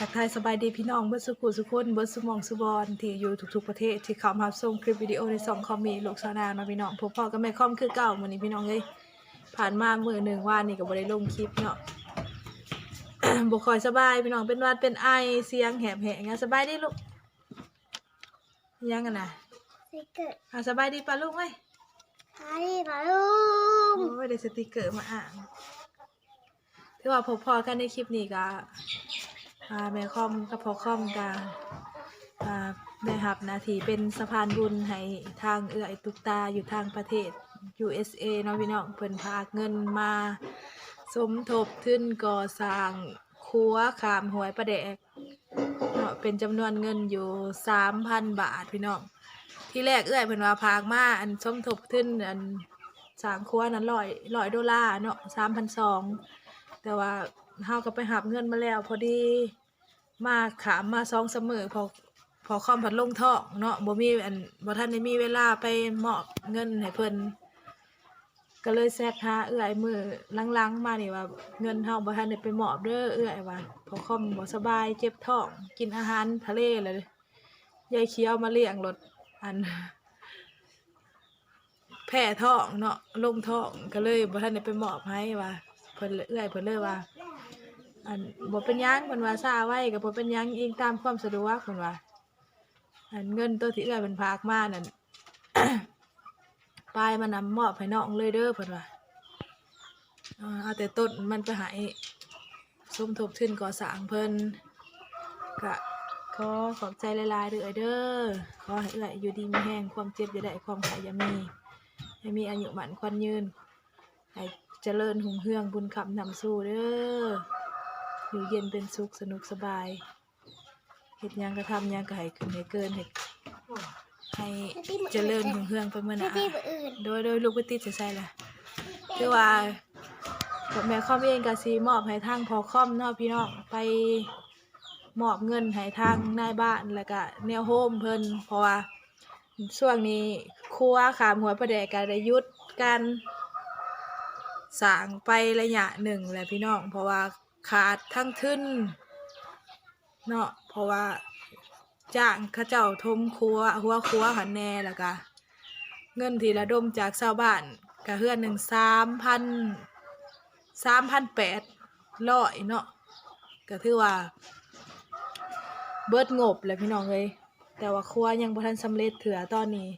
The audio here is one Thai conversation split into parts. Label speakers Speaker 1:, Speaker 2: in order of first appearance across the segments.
Speaker 1: ทักทายสบายดีพี่น้องเบิดสุขุสุคนเบิดสุหมองสุบอนที่อยู่ทุกๆประเทศที่เข้ามาส่งคลิปวิดีโอในสองคอมมีโลกสาวนาเนาะพี่น้องพบพ่อกับแม่คอมคือเก่ามื้อนี้พี่น้องเอ้ยผ่านมามื้อหนึงว่านนี่ก็บ่ได้ลงคลิปเนาะบ่ค่อยสบายพี่น้องเป็นหวัดเป็นไอเสียงแหบแหงอะสบายดีลูกยังกันนะ
Speaker 2: สติกเกอร์
Speaker 1: อะสบายดีป่ะลูกเอ้ย
Speaker 2: ฮารี่มาลุง
Speaker 1: โอ้ยได้สติกเกอร์มาอ่านถือว่าพบพอกันในคลิปนี้ก็ อ่าแม่คอมกับพ่อคอมก็อ่าได้รับหนาทีเป็นสะพานบุญให้ทางเอื้อยตุกตาอยู่ทางประเทศ USA เนาะพี่น้องเพิ่นพากเงินมา สมทบทุนก่อสร้างครัวขามหวยประแดกเนาะเป็นจำนวนเงินอยู่3,000บาทพี่น้องที่แรกเอื้อยเพิ่นว่าพากมาอันสมทบทุนอันสร้างครัวนั้นร้อยร้อยดอลลาร์เนาะสามพันสองแต่ว่าเฮาก็ไปหับเงินมาแล้วพอดี มาขามมาสองเสมอพอพอคอมผัดลงท่องเนาะบ่มีอันบ่ทันได้มีเวลาไปมอบเงินให้เพิ่นก็เลยแซกหาเอื้อยมือหลังๆมานี่ว่า เงินเฮาบ่ทันได้ไปหมอบเด้อเอื้อยว่าพอคอมบ่สบายเจ็บท้องกินอาหารทะเลเลยยายเคี้ยวมาเลี้ยงรถอัน แพ้ท้องเนาะลงท้องก็เลยบ่ทันได้ไปหมอบให้ว่าเพิ่นเลยเอื้อยเพิ่นเลยว่า อันบ่เป็นหยังเพิ่นว่าซาไว้ก็บ่เป็นหยังเองตามความสะดวกเพิ่นว่าอันเงินตัวที่เอื้อยเพิ่นพากมานั่น ปลายมันนำมอบให้น้องเลยเด้อเพิ่นว่าอ่าเอาแต่ต้นมันไปให้สมทบทุนก่อสร้างเพิ่นก็ขอขอบใจหลายๆเด้อเด้อขอให้เอื้อยอยู่ดีมีแห้งความเจ็บอย่าได้ความไข้อย่ามีให้มีอายุหมันควันยืนให้เจริญหุ่งเฮืองบุญคำนำสู่เด้อ อยู่เย็นเป็นสุขสนุกสบายเฮ็ดหยังก็ทำหยังก็ให้ขึ้นให้เกินให้ให้เจริญหุ่งเฮืองไปเมื่อห
Speaker 2: ที่
Speaker 1: นา
Speaker 2: ที่มืออื่น
Speaker 1: โดยโดยลูกไปติดจะใส่ละคือว่าผมแม่คอมเองก็สิมอบให้ทางพอคอมเนาะพี่น้องไปมอบเงินให้ทางนายบ้านแล้วก็แนวโฮมเพิ่นเพราะว่าช่วงนี้ครัวขามหัวประแดกก็ได้หยุดการสร้างไประยะหนึ่งแหละพี่น้องเพราะว่า ขาดทั้งทุนเนาะเพราะว่าจ้างข้าเจ้าทมครัวหัวครัวหันแน่แล้วก็เงินที่ระดมจากชาวบ้านก็เฮือนหนึ่งสามพันสามพันแปดร้อยเนาะก็ถือว่า เบิดงบแหละพี่น้องเลย แต่ว่าครัวยังบ่ทันสำเร็จเถือตอนนี้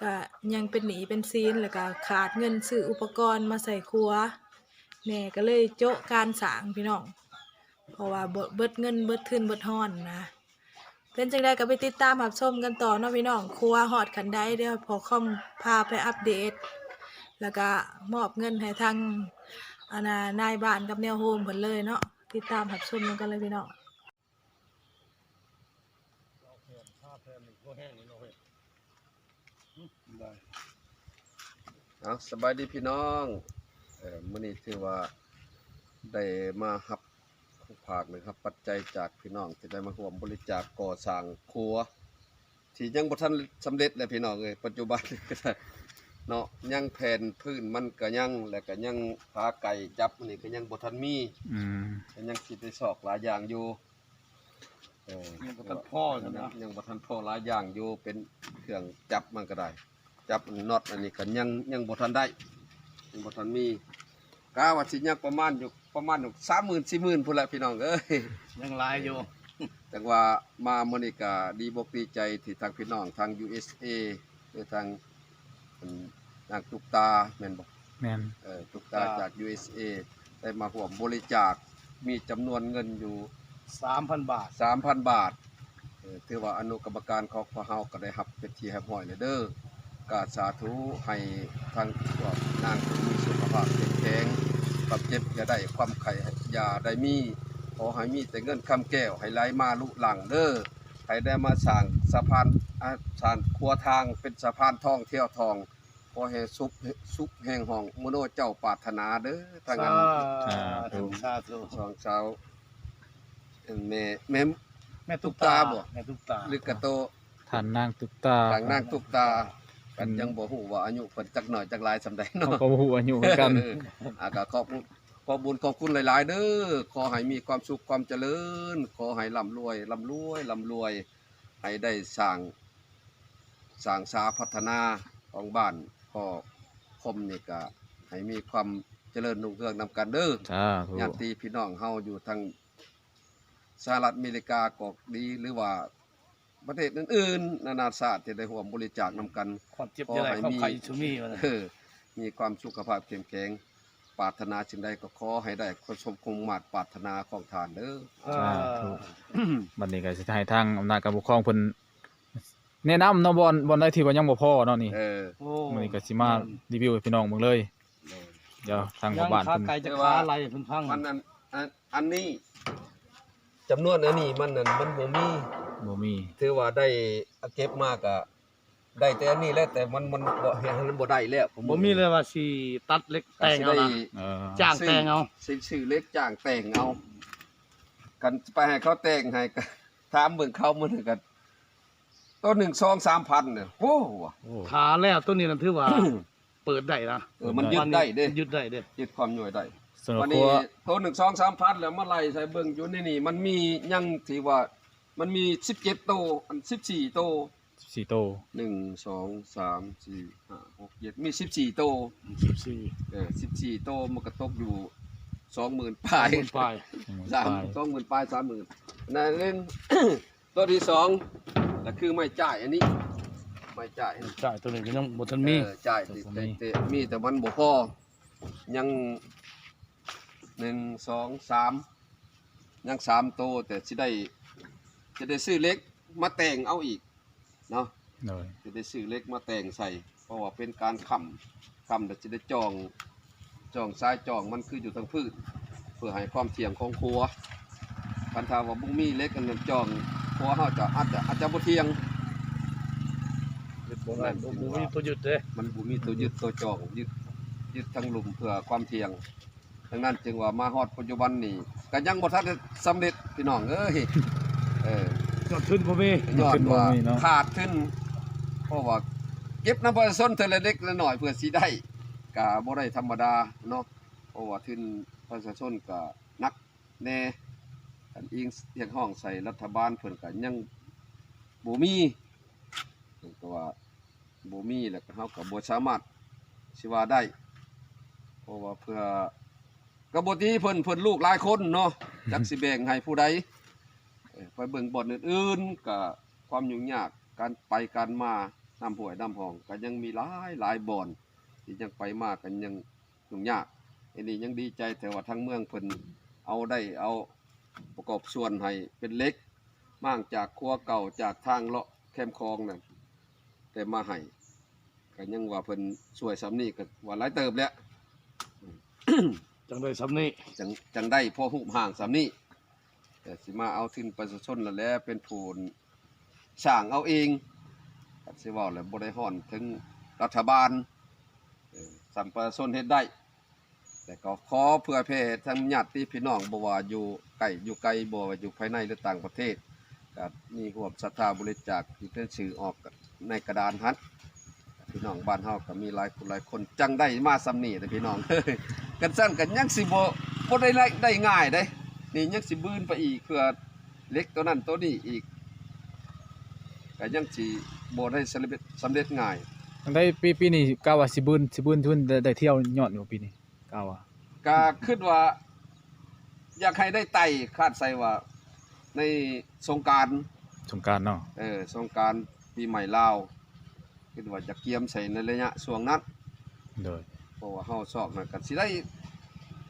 Speaker 1: ก็ยังเป็นหนีเป็นซีนแล้วก็ขาดเงินซื้ออุปกรณ์มาใส่ครัว แม่ก็เลยโจะการสางพี่น้อง เพราะว่าเบิดเงินเบิดทุนเบิดฮ้อนนะ เป็นจังได้ก็ไปติดตามรับชมกันต่อเนาะพี่น้องครัวฮอดขันได้เดี๋ยวพอคอมพาไปอัปเดต แล้วก็มอบเงินให้ทางอาณานายบ้านกับแนวโฮมเพิ่นเลยเนาะติดตามรับชมกันเลยพี่น้อง
Speaker 3: เอาสบายดีพี่น้อง เอ่อมื้อนี้ถือว่าได้มารับผู้ภาคนะครับ ปัจจัยจากพี่น้องที่ได้มาร่วมบริจาคก่อสร้างครัว ที่ยังบ่ทันสำเร็จเลยพี่น้องเอ้ยปัจจุบันก็ได้เนาะยังแผ่นพื้นมันก็ยังแล้วก็ยังพาไก่จับนี่ก็ยังบ่ทันมี
Speaker 4: อืม
Speaker 3: ก็ยังคิดได้สอกหลายอย่างอยู่เออ
Speaker 5: ยังบ่ทันพออยู่นะ
Speaker 3: ยังบ่ทันพอหลายอย่างอยู่เป็นเครื่องจับมันก็ได้ จับน็อตอันนี้ก็ยังยังบ่ทันได้ยัง บ่ทันมีกาว่าสิยังประมาณอยู่ประมาณอยู่30,000 40,000พุ่นแหละพี่น้องเอ้ย
Speaker 5: ยังหลายอยู่
Speaker 3: แต่ว่ามามื้อนี้ก็ดีบกดีใจที่ทางพี่น้องทาง USA หรือทางอืมนางตุกตาแม่นบ่
Speaker 4: แม่น
Speaker 3: เอ่อตุกตาจาก USA ได้มาร่วมบริจาคมีจำนวนเงินอยู่
Speaker 5: 3,000บาท
Speaker 3: 3,000บาทเอ่อถือว่าอนุกรรมการของพวกเฮาก็ได้รับเป็นที่เรียบร้อยแล้วเด้อก็สาธุให้ทางพวกนางมีสุข ภาพแข็งแรงความเจ็บอย่าได้ความไข้อย่าได้มีขอให้มีแต่เงินคำแก้วให้ไหลมาลุหลังเด้อให้ได้มาสร้างสะพานอ่าสานครัวทางเป็นสะพานท่องเที่ยวทองขอให้สุขสุขแห่งห้องมโนเจ้าปรารถนาเด้อทางนั้น
Speaker 5: สาธุสาธุ
Speaker 3: สองสาวเอิ่มแม่แม่
Speaker 5: แม่ตุ๊ก
Speaker 3: ตุ๊กตา
Speaker 5: ตา
Speaker 3: บ่
Speaker 5: แม่ตุ๊กตา
Speaker 3: หรือกระโต
Speaker 4: ท่านนางตุกตา
Speaker 3: ทางนางตุกตา กันยังบ่ฮู้ว่าอายุเพิ่นจักหน่อยจักหลายสำใด
Speaker 4: เขา
Speaker 3: เนาะ
Speaker 4: ก็บ่ฮู้อายุเหมือนกัน
Speaker 3: เอออ่าก็ขอบขอบุญขอบคุณหลาย ๆ เด้อขอให้มีความสุขความเจริญ ขอให้ร่ำรวยร่ำรวยร่ำรวย ให้ได้สร้างสร้างสาพัฒนาของบ้านพ่อคมนี่ก็ให้มีความเจริญรุ่งเรืองนำกันเด้อ
Speaker 4: สาธุ
Speaker 3: ญาติพี่น้องเฮาอยู่ทางสหรัฐอเมริกาก็ดีหรือว่า ประเทศอื่นๆ นานาชาติที่ได้ร่วมบริจาคนำกัน
Speaker 5: ความเจ็บจะได้ความไข่ชุมีวะนะ
Speaker 3: เออมีความสุขภาพเข้มแข็งปรารถนาสิ่งใดก็ขอให้ได้ความสมคงมาตรปรารถนาของทานเด้อ
Speaker 5: อ่า
Speaker 4: บัดนี้ก็สิให้ทางอำนาจการปกครองเพิ่นแนะนำเนาะบ่อนบ่อนใดที่ว่ายังบ่พอเนาะนี่
Speaker 3: เออ
Speaker 5: โอ้
Speaker 4: มื้อนี้ก็สิมารีวิวให้พี่น้องเบิ่งเลยเดี๋ยวทางห
Speaker 5: ยั
Speaker 4: มู่
Speaker 5: ง
Speaker 4: บ้าน
Speaker 5: ค้า
Speaker 4: เพิ่น
Speaker 5: ไก่จะค้าอะไรเพิ่นพัง
Speaker 3: มันอันอันอันนี้จำนวนอันนี้มันนั่นมันบ่มี
Speaker 4: บ่มี
Speaker 3: ถือว่าได้เก็บมากอะได้แต่อันนี้แหละแต่มันมันบ่เห็นมันบ่ได้แล้วผ
Speaker 5: บ่มีเลยว่าสิตัดเล็กแต่งเอานะ
Speaker 4: เออ
Speaker 5: จ้างแต่งเอา
Speaker 3: ซื้อซื้อเล็กจ้างแต่งเอา กันไปให้เขาแต่งให้ก็ถามเบิ่งเขามื้อนึงกันตัวหนึ่งสองสามพันเนี่ยโอ้ว่ะ
Speaker 4: โอ้
Speaker 5: ขาแล้วตัวนี้นั่นถือว่า เปิดได้นะ
Speaker 3: เออมันยึดได้เด้
Speaker 5: ยึดได้เด้
Speaker 3: ยึดความย่อยได้
Speaker 4: สำหรับ
Speaker 3: วัน
Speaker 4: ครั
Speaker 3: นี้
Speaker 4: ว
Speaker 3: ตัวหนึ่งสองสามพันแล้วมาไล่ใส่เบิ่งอยู่ในนี่มันมียังที่ว่า มันมีสิบเจ็ดโตวอันสิบสี่โตว
Speaker 4: 14โต
Speaker 3: หนึ่งสองสามสี่ห้าหกเจ็ดมีสิบสี่โตว
Speaker 5: 14
Speaker 3: เออสิบสี่โตวมันก็ตกอยู่สองหมื่นปลาย
Speaker 5: คนปลาย
Speaker 3: สามสองหมื่นปลายสามหมื่นนั่นเล่น ตัวที่สองก็คือไม่จ่ายอันนี้ ไม่จ่ายอันนี้
Speaker 5: ใช่ตัวนี้ก็ยังบ่ทันมี
Speaker 3: เออจ่ายแต่แต่แต่มีแต่มันบ่พอยังหนึ่งสองสามยังสามโตวแต่สิได้ จะได้ซื้อเล็กมาแต่งเอาอีกเนาะ
Speaker 4: เลย
Speaker 3: จะได้ซื้อเล็กมาแต่งใส่ เพราะว่าเป็นการคำคำแต่จะได้จองจองซ้ายจองมันคืออยู่ทางพืชเพื่อให้ความเที่ยงของครัวคันถามว่าบุ้งมีเล็กอันนั้นจองครัวเฮาจะอาจจะอาจจะบ่เที่ยง
Speaker 5: บ่แม่นบ่บ่มีตัวยึดเด้
Speaker 3: มันบุมีตัวยึดตัวจองยึดยึดทั้งหลุมเพื่อความเที่ยงดังนั้นจึงว่ามาฮอดปัจจุบันนี่ก็ยังบ่ทันได้สำเร็จพี่น้องเอ้ย เออ
Speaker 5: ยอดขึ้นบ่มี
Speaker 3: ย้อนว่าขาดขึ้นเพราะว่าเก็บน้ำประชาชนเทอละเล็กละหน่อยเพื่อสิได้ก็บ่ได้ธรรมดาเนาะเพราะว่าทุนประชาชนก็หนักแน่อันอิงเรียกห้องใส่รัฐบาลเพิ่นก็ยังบ่มีเพิ่นก็ว่าบ่มีแล้วก็เฮาก็บ่สามารถสิว่าได้เพราะว่าเพื่อกบฏีเพิ่นเพิ่นลูกหลายคนเนาะจักสิแบ่งให้ผู้ใดเอ่อ ไปเบิ่งบ่อนอื่นๆก็ความยุ่งยากการไปการมาน้ำห้วยน้ำหองก็ยังมีหลายหลายบ่อนที่ยังไปมากันยังยุ่งยากอันนี้ยังดีใจแต่ว่าทั้งเมืองเพิ่นเอาได้เอาประกอบส่วนให้เป็นเล็กมากจากครัวเก่าจากทางเลาะแคมคลองนั่นแต่มาให้ก็ยังว่าเพิ่นช่วยสำนี้ก็ว่าหลายเติบแล้ว
Speaker 5: จังได้สำนี้
Speaker 3: จังจังได้พอหุบห่างสำนี้ แต่สิมาเอาทิ้นประชาชนแล้วแหละเป็นผู้สร้างเอาเองก็สิว่าแล้วบ่ได้ฮ้อนถึงรัฐบาลสั่งประชาชนเฮ็ดได้ แต่ก็ขอเพื่อเพศทั้งญาติพี่น้องบ่ว่าอยู่ใกล้อยู่ไกลบ่ว่าอยู่ภายในหรือต่างประเทศก็มีร่วมศรัทธาบริจาคที่เป็นสื่อออกในกระดานฮัดพี่น้องบ้านเฮาก็มีหลายคนหลายคนจังได้มาสำนีแต่พี่น้องกันสั้นกันยังสิบ่บ่ได้ได้ได้ง่ายเด้ นี่ยังสิบืนไปอีกเพื่อเล็กตัวนั้นตัวนี้อีกก็ยังสิบ่ได้สำเร็จสำเร็จง่าย
Speaker 4: จังได้ปีปีนี้กาวว่าสิบืนสิบืนทุนได้ได้เที่ยวยอดอยู่ปีนี้กาวว่า
Speaker 3: ก็คิดว่า อยากให้ได้ไต่คาดใส่ว่า ในสงกราร
Speaker 4: สงกรารเนาะ
Speaker 3: เออสงกรารปีใหม่ลาวคิดว่าจะเกียมใส่ในระยะช่วงนั้น
Speaker 4: โดย
Speaker 3: เพราะว่าเฮาชอบนั่นก็สิได้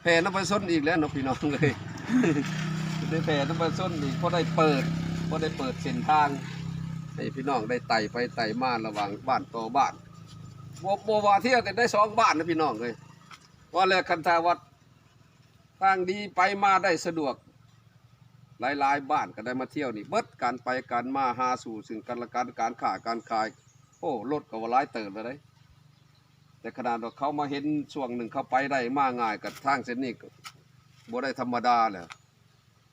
Speaker 3: แผ่น้ำไปส้นอีกแล้วเนาะพี่น้องเลยได้แผ่น้ำไปส้นอีกเพราะได้เปิดเพราะได้เปิดเส้นทางให้พี่น้องได้ไต่ไปไต่มาระหว่างบ้านต่อบ้านบบว่าเที่ยวแต่ได้สองบ้านนะพี่น้องเลยว่าแล้วคันทาวัดทางดีไปมาได้สะดวก หลายๆ บ้านก็ได้มาเที่ยวนี่เบิดการไปการมาหาสู่ซึ่งกันและกันการค้าการขาย โอ้รถก็ว่าหลายเติบเลย แต่ขนาดว่าเขามาเห็นช่วงหนึ่งเขาไปได้มาง่ายกับทางเส้นนี้ก็บ่ได้ธรรมดาแหละ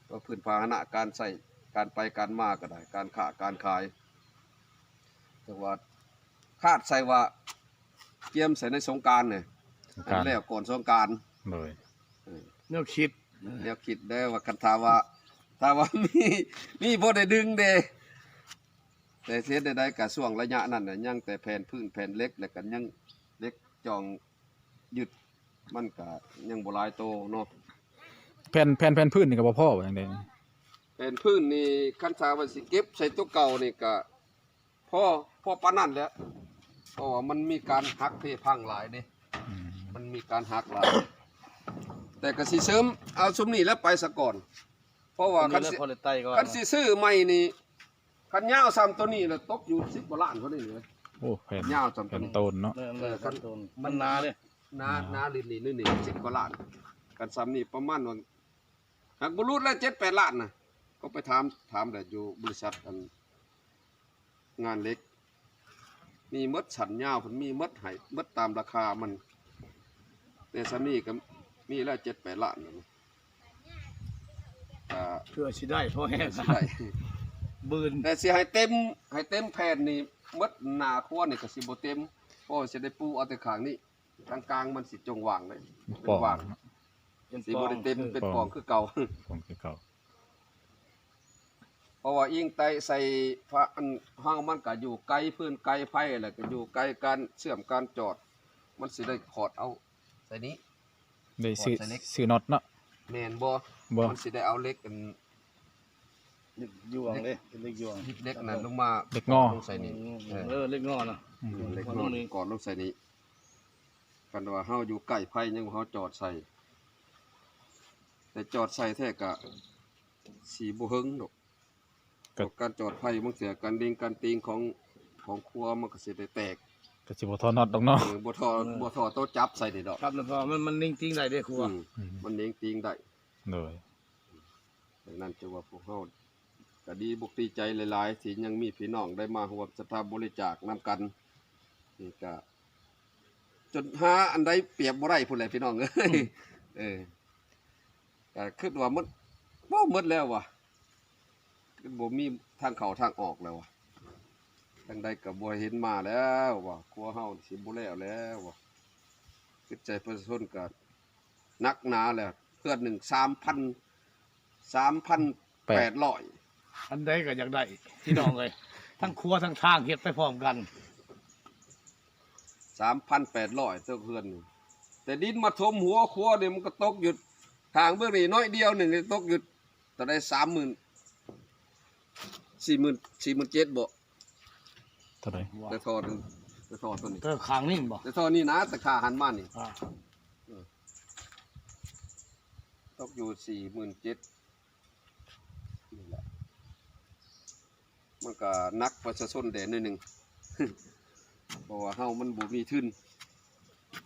Speaker 3: ก็พื้นพาหนะการใส่การไปการมาก็ได้ การค้าการขายแต่ว่าคาดใส่ว่าเกียมใส่ในสงกรารเนี่ย
Speaker 4: สงกราร
Speaker 3: แล้วก่อนสงกราร
Speaker 4: โดย
Speaker 5: แนวคิด
Speaker 3: แนวคิดได้ว่าคันถามว่าถ้าว่ามีมีบ่ได้ดึงเด้แต่เสียใดๆก็ช่วงระยะนั้นน่ะยังแต่แผ่นพื้นแผ่นเล็กแล้วก็ยัง เล็กจองยึดมันก็ยังบ่หลายโตเนาะ
Speaker 4: แผ่นแผ่นแผ่นพื้นนี่ก็บ่พอว่าจังได๋
Speaker 3: แผ่นพื้นนี่คันถามว่าสิเก็บใส่ตัวเก่านี่ก็พอพอปานนั้นแหละเพราะว่ามันมีการหักเพพังหลายเด้
Speaker 4: อืม
Speaker 3: มันมีการหักหลาย แต่ก็สิเสริมเอาซุมนี้แล้วไปซะก่อน เพราะว่าคันสิ
Speaker 5: พอเลยไต้ก็
Speaker 3: คันสิซื้อใหม่นี่คันยาวซ้ำตัวนี้แล้วตกอยู่10กว่าล้านเท่านี้เลย
Speaker 4: โอ้แผ่น
Speaker 3: ยาวซ้ำตั
Speaker 4: แผ่
Speaker 3: วนนี้
Speaker 4: โตนเนาะ
Speaker 5: เออเออขั้นตอนมันนาเลย
Speaker 3: หน้าหน้าลิ้นนี่นี่นี่10กว่าล้านกันซ้ำนี่ประมาณว่าหากบ่รู้แล้ว7 8ล้านน่ะก็ไปถามถามแต่อยู่บริษัทอันงานเล็ก มีหมดสันยาวเพิ่นมีหมดให้หมดตามราคามันแต่ซ้ำนี่ก็มีแล้ว7 8ล้านน่ะอ่า
Speaker 5: เพื่อสิได้พ่อแห้ง
Speaker 3: สิได้
Speaker 5: บืน
Speaker 3: แต่สิให้เต็มให้เต็มแผ่นนี่ห มดหน้าครัวนี่ก็สิบ่เต็มเพราะว่าสิได้ปูเอาแต่ข้างนี้กลางๆมันสิจงว่างเลยเป็น
Speaker 4: ปอง
Speaker 3: ว่าง
Speaker 4: เนาะ
Speaker 5: เป็น
Speaker 3: สิ
Speaker 5: ปอ
Speaker 3: บ่
Speaker 5: ง
Speaker 3: ได้เต็มเป็น
Speaker 4: ปอง
Speaker 3: ปองคือเก่า
Speaker 4: ปองคือเก่า
Speaker 3: เพราะว่าอิงไตใส่พระอันห้างมันก็อยู่ไกลพื้นไกลไผ่แหละก็อยู่ไกลการเชื่อมการจอด มันสิได้ขอดเอาใส่นี้
Speaker 4: ได้ซื้อ
Speaker 3: ปองใส่เล็ก
Speaker 4: ซื้อน็อตเนาะ
Speaker 3: แม่นบ่
Speaker 4: บ่
Speaker 3: มันสิได้เอาเหล็กอัน
Speaker 5: เล็กยวงเลยเป็นเล็กยวง
Speaker 3: เล็กนั้นลงมา
Speaker 4: เล็กงอ
Speaker 3: ลงใส่นี้เออ
Speaker 5: เออเล็กงอนะ
Speaker 4: อืม
Speaker 3: เล็ก
Speaker 5: มัน
Speaker 3: น้
Speaker 5: ต้
Speaker 3: อ
Speaker 5: องมี
Speaker 3: ยก่อนลงใส่นี้กันว่าเฮาอยู่ใกล้ไผ่ยังบ่เฮาจอดใส่ แต่จอดใส่แท้ก็สีบ่เฮิงดอกเพราะการจอดไผ่มันเสียการดิงการติงของของครัวมันก็สิได้แตก
Speaker 4: ก็สิบ่ทอน็อตดอกเนาะ
Speaker 3: เออบ่ทอบ่ทอโต๊ะจับใส่นี่ดอก
Speaker 5: ครับแล้วพอมันมันนิ่งจริงได้เด้ครัว
Speaker 3: อืม
Speaker 4: อืม
Speaker 3: มันเลี้ยงติงได้
Speaker 4: โดย
Speaker 3: ดังนั้นจะว่าพวกเฮา ก็ดีบุกดีใจหลายๆที่ยังมีพี่น้องได้มาร่วมสถาบริจาคนํกันนี่ก็จนหาอันใดเปรียบบ่ได้พุ่นแหละพี่น้องเอ้ยเออก็คิดว่ามันบ่หมดแล้วว่ะบ่มีทางเข้าทางออกแล้วว่ะทางใดก็บ่เห็นมาแล้วว่ะครัวเฮาสิบ่แล้วแล้วว่ะคิดใจประชาชนก็นักหนาแล้วเพื่อนหนึ่ง3,000 3,800
Speaker 5: อั นใดก็อยากได้พี่น้องเลย ทั้งครัวทั้งทางเฮ็ดไปพร้อมกัน
Speaker 3: 3,800เท่าเพื่อนนี่แต่ดินมาถมหัวครัวนี่มันก็ตกหยุดทางเบื้องนี้น้อยเดียวหนึ่งนี่ตกหยุดต่อได้30,000 40,000 47,000บ่
Speaker 4: เท่าไหร่
Speaker 3: แต่ทอดแต่ทอดตัวนี้
Speaker 5: เธอขางนิ่งบ่
Speaker 3: แต่ทอดนี่นะแต่ค่าหันมานี่
Speaker 5: อ่า
Speaker 3: ตกอยู่สี่หมื่นเจ็ดนี่แหละ มันก็นักประชาชนแดนนิดหนึ่งเพราะว่าเฮามันบ่มีทุน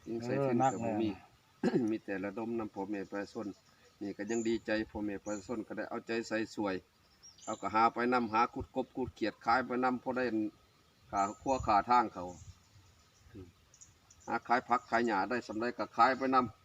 Speaker 3: ยิ่งใส่ทุนก็บ่มี มีแต่ระดมนำพ่อแม่ประชาชนนี่ก็ยังดีใจพ่อแม่ประชาชนก็ได้เอาใจใส่สวยเอาก็หาไปนำหาขุดกบขุดเขียดขายไปนำพอได้ขาขั้วขาทางเขาอืมหาขายผักขายหญ้าได้สำไรก็ขายไปนำ